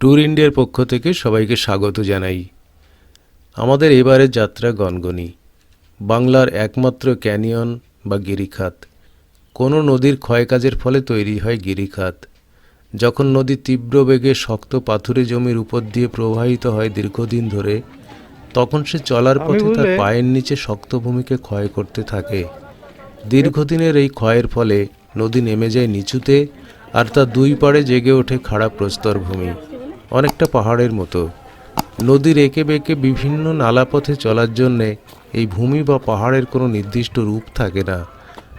Tour ইন্ডিয়ার পক্ষ থেকে সবাইকে স্বাগত জানাই। আমাদের এবারের যাত্রা গনগনি বাংলার একমাত্র ক্যানিয়ন বা গিরিখাত। কোনো নদীর ক্ষয়কাজের ফলে তৈরি হয় গিরিখাত যখন নদী তীব্র বেগে শক্ত পাথুরে জমির উপর দিয়ে প্রবাহিত হয় দীর্ঘদিন ধরে তখন সে চলার পথে তার পায়ের নিচে শক্ত ভূমিকে ক্ষয় করতে থাকে। দীর্ঘদিনের এই ক্ষয়ের ফলে নদী নেমে যায় নিচুতে আর তার দুই পাড়ে জেগে ওঠে খাড়া প্রস্তর ভূমি অনেকটা পাহাড়ের মতো। নদীর এঁকে বেঁকে বিভিন্ন নালাপথে চলার জন্যে এই ভূমি বা পাহাড়ের কোনো নির্দিষ্ট রূপ থাকে না।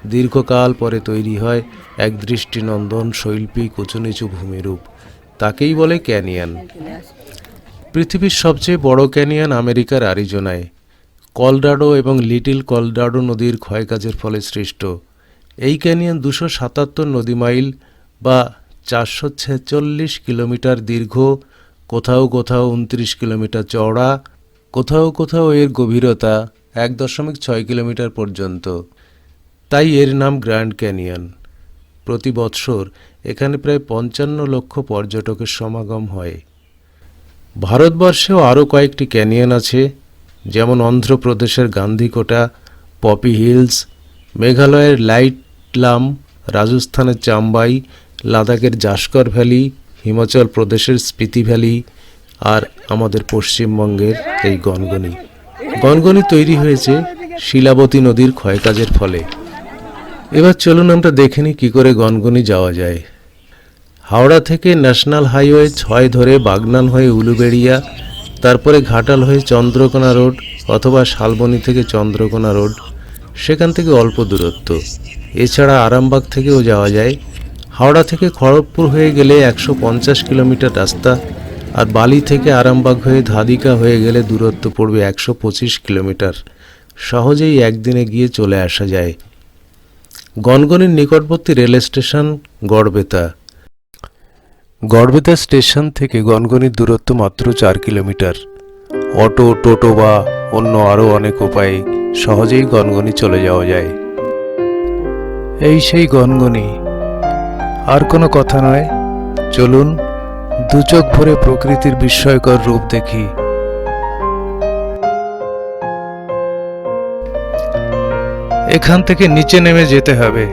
দীর্ঘকাল পরে তৈরি হয় এক দৃষ্টিনন্দন শৈল্পিক উঁচু নিচু ভূমিরূপ। তাকেই বলে ক্যানিয়ন। পৃথিবীর সবচেয়ে বড় ক্যানিয়ন আমেরিকার আরিজোনায়। কলরাডো এবং লিটিল কলডাডো নদীর ক্ষয়কাজের ফলে সৃষ্ট। এই ক্যানিয়ন দুশো সাতাত্তর নদী মাইল বা চারশো ছেচল্লিশ কিলোমিটার দীর্ঘ, কোথাও কোথাও উনত্রিশ কিলোমিটার চওড়া, কোথাও কোথাও এর গভীরতা এক দশমিক ছয় কিলোমিটার পর্যন্ত। তাই এর নাম গ্র্যান্ড ক্যানিয়ন। প্রতি বৎসর এখানে প্রায় পঞ্চান্ন লক্ষ পর্যটকের সমাগম হয়। ভারতবর্ষেও আরও কয়েকটি ক্যানিয়ন আছে, যেমন অন্ধ্রপ্রদেশের গান্ধীকোটা, পপি হিলস, মেঘালয়ের লাইটলাম, রাজস্থানের চাম্বাই লাদাখের জাস্কর ভ্যালি, হিমাচল প্রদেশের স্পিতি ভ্যালি আর আমাদের পশ্চিমবঙ্গের এই গনগনি। গনগনি তৈরি হয়েছে শিলাবতী নদীর ক্ষয়কাজের ফলে। এবার চলুন আমরা দেখে নিই কী করে গনগনি যাওয়া যায়। হাওড়া থেকে ন্যাশনাল হাইওয়ে ছয় ধরে বাগনান হয়ে উলুবেড়িয়া, তারপরে ঘাটাল হয়ে চন্দ্রকোনা রোড অথবা শালবনি থেকে চন্দ্রকোনা রোড, সেখান থেকে অল্প দূরত্ব। এছাড়া আরামবাগ থেকেও যাওয়া যায় হাওড়া থেকে খড়গপুর হয়ে গেলে একশো পঞ্চাশ কিলোমিটার রাস্তা আর বালি থেকে আরামবাগ হয়ে ধাদিকা হয়ে গেলে দূরত্ব পড়বে একশো পঁচিশ কিলোমিটার। সহজেই একদিনে গিয়ে চলে আসা যায়। গনগনির নিকটবর্তী rail station Garbeta. Garbeta station থেকে গনগনির দূরত্ব মাত্র চার কিলোমিটার। অটো, টোটো বা অন্য আরও অনেক উপায়ে সহজেই গনগনি চলে যাওয়া যায়। এই সেই গনগনি আর কোনো কথা নয়। চলুন দু চোখ ভরে প্রকৃতির বিস্ময়কর রূপ দেখি। এখান থেকে নিচে নেমে যেতে হবে।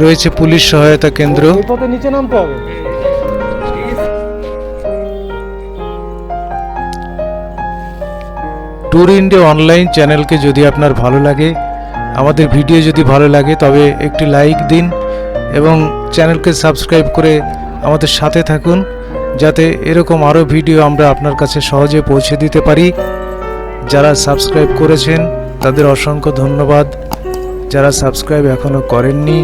রয়েছে পুলিশ সহায়তা কেন্দ্র। নিচে নামতে হবে। ট্যুর ইন্ডিয়া অনলাইন চ্যানেলকে যদি আপনার ভালো লাগে আমাদের ভিডিও যদি ভালো লাগে তবে একটি লাইক দিন এবং চ্যানেলকে সাবস্ক্রাইব করে আমাদের সাথে থাকুন, যাতে এরকম আরও ভিডিও আমরা আপনার কাছে সহজে পৌঁছে দিতে পারি। যারা সাবস্ক্রাইব করেছেন, তাদের অসংখ্য ধন্যবাদ। যারা সাবস্ক্রাইব এখনও করেননি,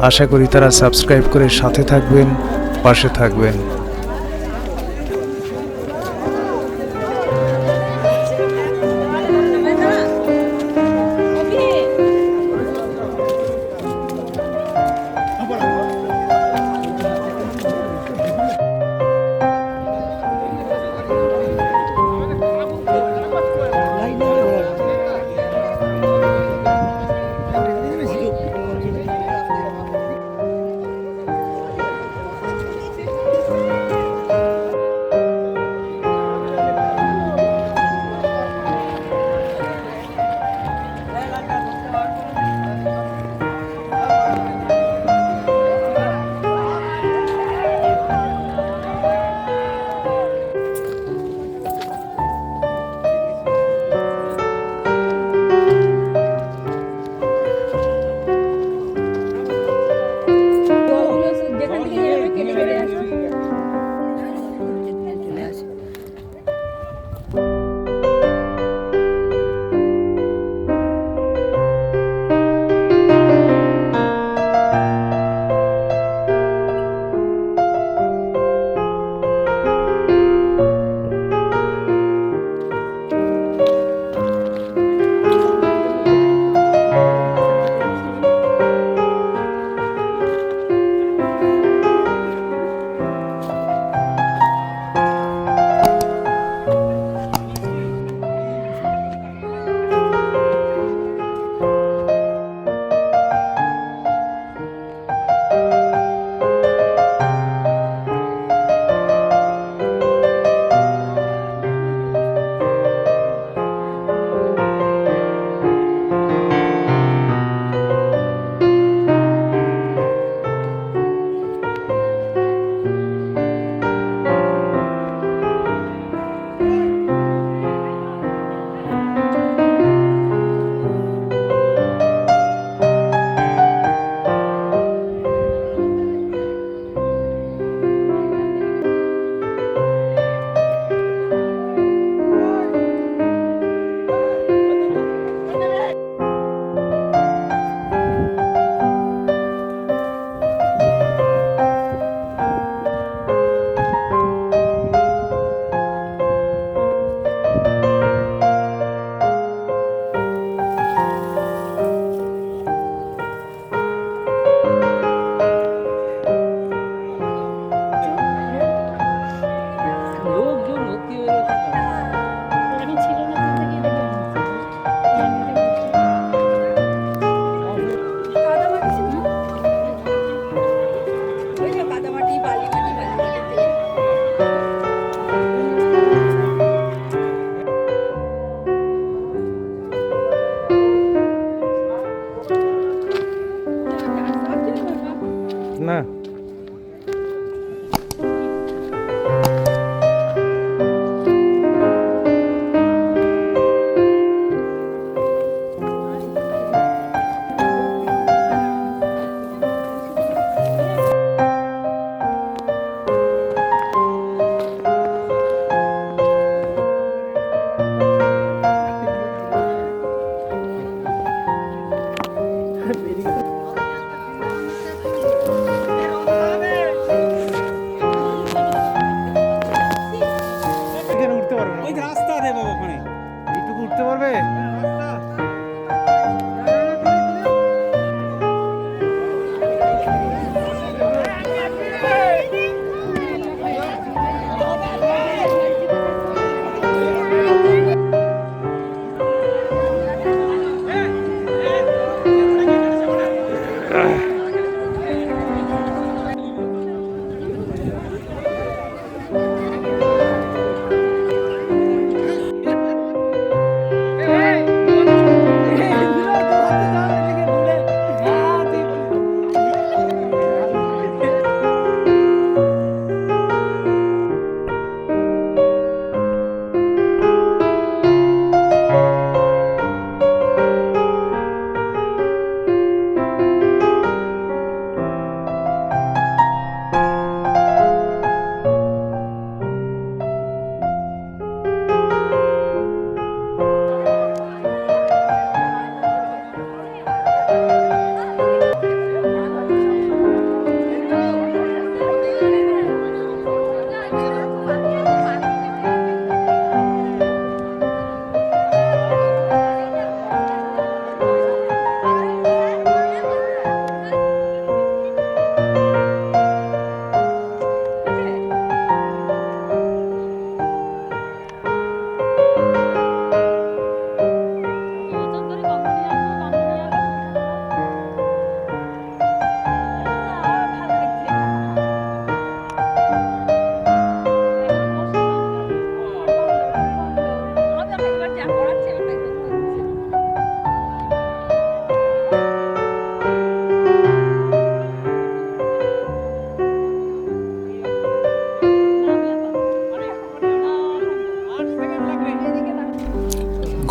আশা করি তারা সাবস্ক্রাইব করে সাথে থাকবেন, পাশে থাকবেন। লোকজন ভর্তি হয়ে না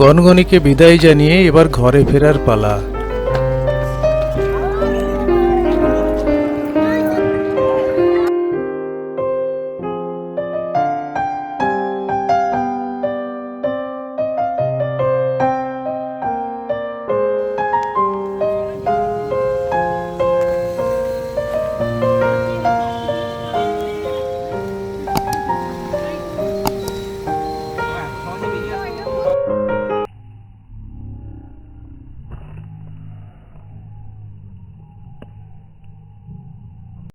গনগনিকে বিদায় জানিয়ে এবার ঘরে ফেরার পালা।